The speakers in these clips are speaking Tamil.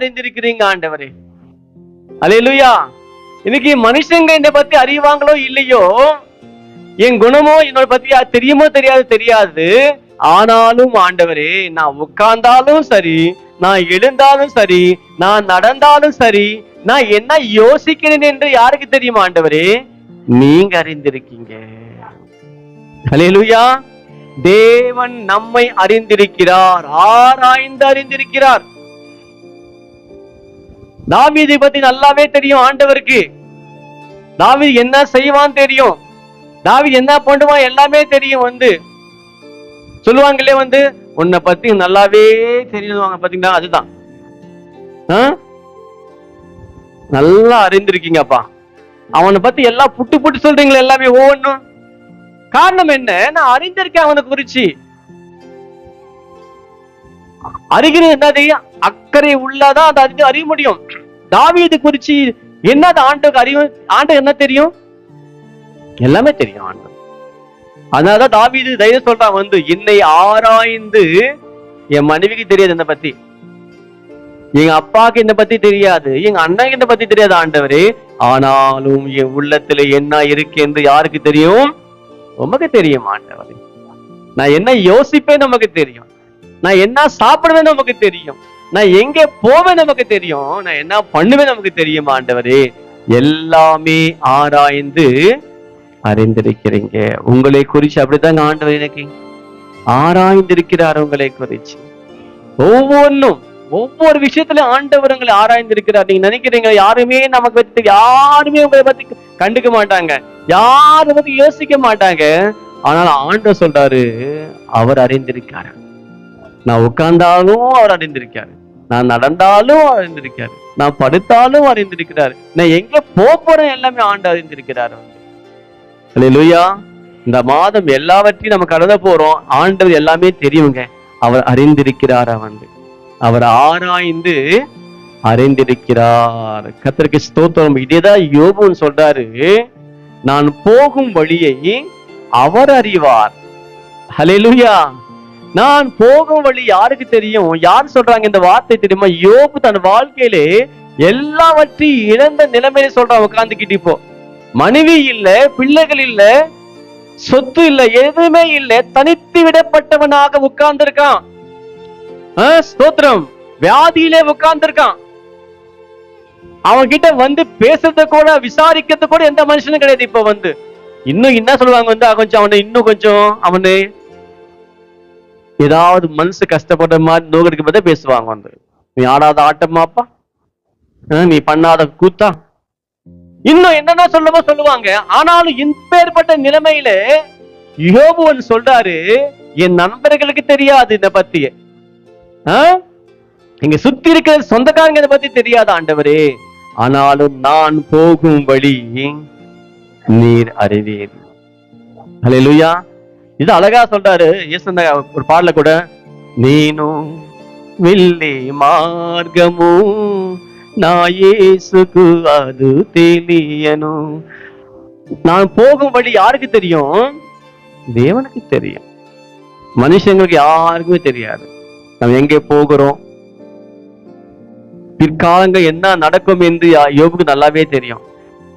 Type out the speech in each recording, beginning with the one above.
அறிந்திருக்கிறீங்க ஆண்டவரே. அலையலுயா இன்னைக்கு மனுஷங்க என்னை பத்தி அறிவாங்களோ இல்லையோ என் குணமோ என்னோட பத்தி தெரியுமோ தெரியாது தெரியாது. ஆனாலும் ஆண்டவரே நான் உட்கார்ந்தாலும் சரி நான் எழுந்தாலும் சரி நான் நடந்தாலும் சரி நான் என்ன யோசிக்கிறேன் என்று யாருக்கு தெரியுமா ஆண்டவரே? நீங்க அறிந்திருக்கீங்க. தேவன் நம்மை அறிந்திருக்கிறார் ஆராய்ந்து அறிந்திருக்கிறார். தாவீதை பத்தி நல்லாவே தெரியும் ஆண்டவருக்கு. தாவீது என்ன செய்வான் தெரியும். தாவீது என்ன பண்ணுவான் எல்லாமே தெரியும் வந்து. சொல்லுவாங்களே வந்து உன்னை பத்தி நல்லாவே தெரியுவாங்க பாத்தீங்களா? அதுதான். நல்லா அறிந்திருக்கீங்கப்பா. அவனை பத்தி எல்லாம் புட்டு புட்டு சொல்றீங்களே எல்லாமே ஒவ்வொன்றும் காரணம் என்ன? நான் அறிந்திருக்கேன் அவனை குறிச்சு. அறிகிறது என்னது? அக்கறை உள்ளதான் அதை அறிந்து அறிய முடியும். தாவீது குறிச்சு என்னது ஆண்டுக்கு அறிவு? ஆண்டு என்ன தெரியும்? எல்லாமே தெரியும் ஆண்டு அதனாலதான் தாவீது தைரியம் சொல்றான் வந்து என்னை ஆராய்ந்து என் மனைவிக்கு தெரியாது என்னை பத்தி. எங்க அப்பாவுக்கு என்னை பத்தி தெரியாது. எங்க அண்ணனுக்கு என்னை பத்தி தெரியாது ஆண்டவரே. ஆனாலும் என் உள்ளத்துல என்ன இருக்கு என்று யாருக்கு தெரியும்? உமக்கு தெரியும் ஆண்டவர். நான் என்ன யோசிப்பேன் நமக்கு தெரியும். நான் என்ன சாப்பிடுவேன் நமக்கு தெரியும். நான் எங்க போவேன் நமக்கு தெரியும். நான் என்ன பண்ணுவேன் நமக்கு தெரியும் ஆண்டவரே? எல்லாமே ஆராய்ந்து அறிந்திருக்கிறீங்க. உங்களை குறிச்சு அப்படித்தாங்க ஆண்டவர் எனக்கு? ஆராய்ந்திருக்கிறார் உங்களை குறிச்சு. ஒவ்வொன்றும் ஒவ்வொரு விஷயத்துல ஆண்டவர் உங்களை ஆராய்ந்திருக்கிறார். நீங்க நினைக்கிறீங்க யாருமே நமக்கு பத்தி யாருமே உங்களை பத்தி கண்டுக்க மாட்டாங்க. யாரும் பத்தி யோசிக்க மாட்டாங்க. ஆனால் ஆண்டவர் சொல்றாரு அவர் அறிந்திருக்காரு நான் உட்கார்ந்தாலும் அவர் அறிந்திருக்காரு நான் நடந்தாலும் அறிந்திருக்காரு நான் படுத்தாலும் அறிந்திருக்கிறார். நான் எங்க போக போறேன் எல்லாமே ஆண்டு அறிந்திருக்கிறார் லூயா இந்த மாதம் எல்லாவற்றையும் நம்ம கடந்த போறோம். ஆண்டவர் எல்லாமே தெரியுங்க. அவர் அறிந்திருக்கிறார் வந்து அவர் ஆராய்ந்து அறிந்திருக்கிறார். கத்தருக்கு ஸ்தோத்திரம். இதேதான் யோபுன்னு சொல்றாரு. நான் போகும் வழியை அவர் அறிவார். ஹalleluya நான் போகும் வழி யாருக்கு தெரியும்? யார் சொல்றாங்க இந்த வார்த்தை தெரியுமா? யோபு தன் வாழ்க்கையிலே எல்லாவற்றையும் இழந்த நிலைமையில சொல்றான் உட்காந்துக்கிட்டு இப்போ. மனைவி இல்ல பிள்ளைகள் இல்ல சொத்து இல்ல எதுவுமே இல்ல தனித்து விடப்பட்டவனாக உட்கார்ந்திருக்கான். ஆ, ஸ்தோத்திரம். வியாதியிலே உட்கார்ந்திருக்கான். அவன் கிட்ட வந்து பேசுறது கூட விசாரிக்கிறது கூட எந்த மனுஷனும் கிடையாது இப்ப வந்து. இன்னும் என்ன சொல்லுவாங்க வந்து கொஞ்சம் அவனை இன்னும் கொஞ்சம் அவனு ஏதாவது மனசு கஷ்டப்படுற மாதிரி நோக்கடிக்க பார்த்தா பேசுவாங்க வந்து. நீ ஆடாத ஆட்டமாப்பா நீ பண்ணாத கூத்தா. இன்னும் என்னென்ன சொல்லவோ சொல்லுவாங்க. ஆனாலும் இப்பேற்பட்ட நிலைமையில யோபுவன் சொல்றாரு என் நண்பர்களுக்கு தெரியாது இத பத்தி ஆ? இங்க சுத்தி இருக்கிற சொந்தக்காரங்க இதை பத்தி தெரியாது ஆண்டவரே. ஆனாலும் நான் போகும் வழி நீர் அறிவீர் ஹalleluya. இது அழகா சொல்றாரு இயேசு அந்த ஒரு பாடல கூட నేను వెళ్ళే మార్గము నా యేసుకు அது తెలియను நான் போகும் வழி யாருக்கு தெரியும் தேவனுக்கு தெரியும் மனுஷங்களுக்கு யாருக்குமே தெரியாது நம்ம எங்கே போகிறோம் பிற்காலங்கள் என்ன நடக்கும் என்று யா- யோபுக்கு நல்லாவே தெரியும்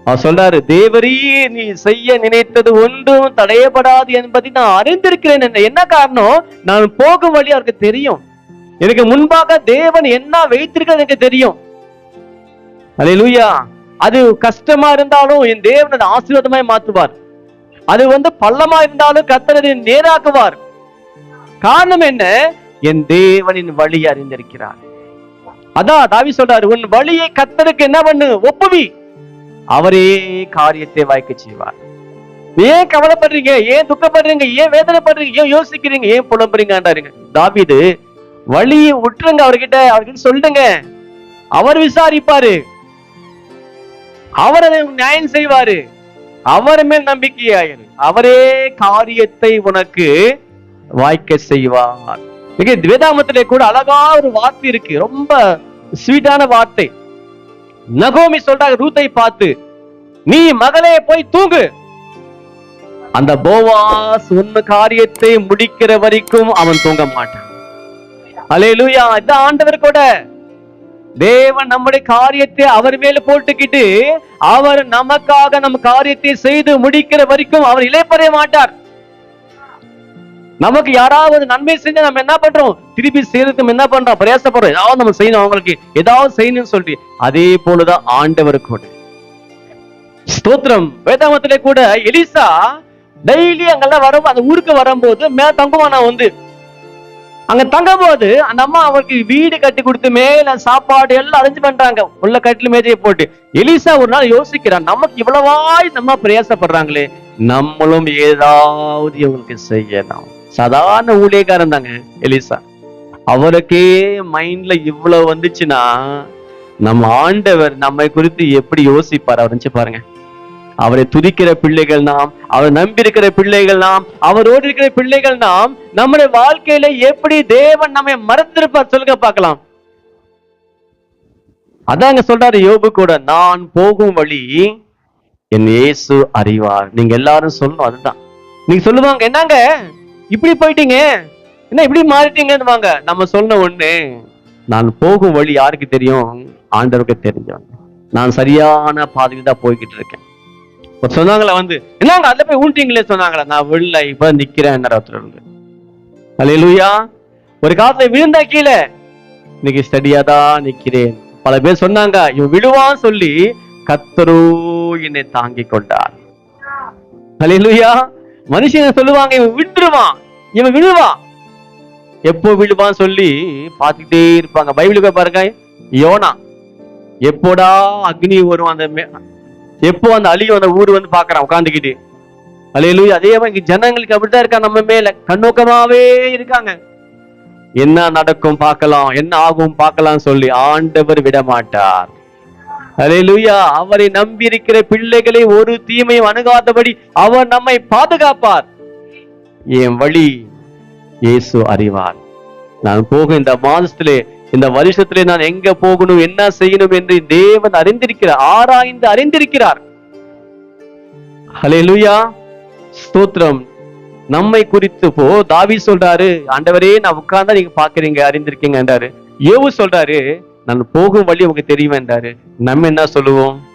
அவர் சொல்றாரு தேவரீ நீ செய்ய நினைத்தது ஒன்றும் தடையப்படாது என்பதை நான் அறிந்திருக்கிறேன். என்ன என்ன காரணம்? நான் போகும் வழி அவருக்கு தெரியும். எனக்கு முன்பாக தேவன் என்ன வைத்திருக்கிறது எனக்கு தெரியும். அல்லேலூயா அது கஷ்டமா இருந்தாலும் என் தேவன் அதை ஆசீர்வாதமாய் மாற்றுவார். அது வந்து பள்ளமா இருந்தாலும் கத்தனது நேராக்குவார். காரணம் என்ன? என் தேவனின் வழி அறிந்திருக்கிறார். அதான் தாவி சொல்றாரு உன் வழியை கத்தருக்கு என்ன பண்ணு? ஒப்புவி. அவரே காரியத்தை வாய்க்க செய்வார். ஏன் கவலைப்படுறீங்க? ஏன் துக்கப்படுறீங்க? ஏன் வேதனைப்படுறீங்க? ஏன் யோசிக்கிறீங்க? ஏன் புலம்புறீங்கன்றாருங்க தாவீது வழியை விட்டுருங்க அவர்கிட்ட. அவர்கிட்ட சொல்லுங்க. அவர் விசாரிப்பாரு. அவர் அதை நியாயம் செய்வாரு. அவர் மேல் நம்பிக்கையாயிரு. அவரே காரியத்தை உனக்கு வாய்க்க செய்வார். வேதாமத்திலே கூட அழகா ஒரு வார்த்தை இருக்கு. ரொம்ப ஸ்வீட்டான வார்த்தை. நகோமி சொல்றாங்க ரூத்தை பார்த்து நீ மகளே போய் தூங்கு. அந்த போவாஸ் உன் காரியத்தை முடிக்கிற வரைக்கும் அவன் தூங்க மாட்டான். அலேலூயா இந்த ஆண்டவர் கூட தேவன் நம்முடைய காரியத்தை அவர் மேல போட்டுக்கிட்டு அவர் நமக்காக நம் காரியத்தை செய்து முடிக்கிற வரைக்கும் அவர் இலைப்பறைய மாட்டார். நமக்கு யாராவது நன்மை செஞ்சு நம்ம என்ன பண்றோம்? திருப்பி செய்யறதுக்கு என்ன பண்றோம்? பிரயாசப்படுறோம். ஏதாவது நம்ம செய்யணும். அவங்களுக்கு ஏதாவது செய்யணும்னு சொல்லி அதே போலதான் ஆண்டவர் கூட ஸ்தோத்திரம். வேதாமத்திலே கூட எலிசா டெய்லி அங்கெல்லாம் வரும். அந்த ஊருக்கு வரும்போது மே தங்குவானா வந்து அங்க தங்கும்போது அந்த அம்மா அவருக்கு வீடு கட்டி கொடுத்து மேல சாப்பாடு எல்லாம் அரேஞ்ச் பண்றாங்க. உள்ள கட்டில மேஜையை போட்டு. எலிசா ஒரு நாள் யோசிக்கிறான் நமக்கு இவ்வளவாய் நம்ம பிரயாசப்படுறாங்களே நம்மளும் ஏதாவது இவங்களுக்கு செய்யலாம். சாதாரண ஊழியக்காரன் தாங்க எலிசா. அவருக்கே மைண்ட்ல இவ்வளவு வந்துச்சுன்னா நம்ம ஆண்டவர் நம்மை குறித்து எப்படி யோசிப்பார்? அவர் நினைச்சு பாருங்க. அவரை துதிக்கிற பிள்ளைகள் நாம் அவரை நம்பி இருக்கிற பிள்ளைகள் நாம் அவரோடு இருக்கிற பிள்ளைகள் நாம் நம்முடைய வாழ்க்கையில எப்படி தேவன் நம்மை மறந்திருப்பார் சொல்லுங்க பார்க்கலாம். அதாங்க சொல்றாரு யோபு கூட நான் போகும் வழி என் இயேசு அறிவார். நீங்க எல்லாரும் சொல்லணும் அதுதான். நீங்க சொல்லுவாங்க என்னங்க? இப்படி போயிட்டீங்க? என்ன இப்படி மாறிட்டீங்கன்னு வாங்க நம்ம சொன்ன ஒண்ணு நான் போகும் வழி யாருக்கு தெரியும்? ஆண்டவருக்கு தெரியும் நான் சரியான பாதையில் தான் போய்கிட்டு இருக்கேன். சொன்னாங்களா வந்து? என்னங்க அதுல போய் ஊன்ட்டீங்களே சொன்னாங்களா? நான் வெளில இப்ப நிக்கிறேன் ஒருத்தர் இருந்து. அல்லேலூயா ஒரு காலத்துல விழுந்தா கீழே. இன்னைக்கு ஸ்டடியா தான் நிக்கிறேன். பல பேர் சொன்னாங்க இவன் விழுவான் சொல்லி கத்தரோ என்னை தாங்கி கொண்டார். அல்லேலூயா மனுஷன் சொல்லுவாங்க இவன் விட்டுருவான். இவன் விழுவான் எப்போ விழுவான் சொல்லி பார்த்துக்கிட்டே இருப்பாங்க. பைபிளுக்கு பாருங்க யோனா. எப்போடா அக்னி வரும் அந்த எப்போ அந்த அழியும் அந்த ஊர் வந்து பாக்குறான் உட்காந்துக்கிட்டு அலையிலூயா அதே மாதிரி ஜனங்களுக்கு அப்படித்தான் இருக்கா நம்ம மேல. கண்ணோக்கமாவே இருக்காங்க. என்ன நடக்கும் பார்க்கலாம் என்ன ஆகும் பார்க்கலாம் சொல்லி ஆண்டவர் விட மாட்டார் அலையிலூயா அவரை நம்பி இருக்கிற பிள்ளைகளை ஒரு தீமையும் அணுகாதபடி அவர் நம்மை பாதுகாப்பார். என் வழி இயேசு அறிவார். நான் போகும் இந்த மாதத்திலே இந்த வருஷத்திலே நான் எங்க போகணும் என்ன செய்யணும் என்று தேவன் அறிந்திருக்கிறார் ஆராய்ந்து அறிந்திருக்கிறார். ஹalleluya. ஸ்தோத்திரம். நம்மை குறித்து போ தாவி சொல்றாரு ஆண்டவரே நான் உட்கார்ந்தா நீங்க பாக்குறீங்க அறிந்திருக்கீங்க என்றாரு. சொல்றாரு நான் போகும் வழி உங்களுக்கு தெரியுமேன்றாரு நம்ம என்ன சொல்லுவோம்?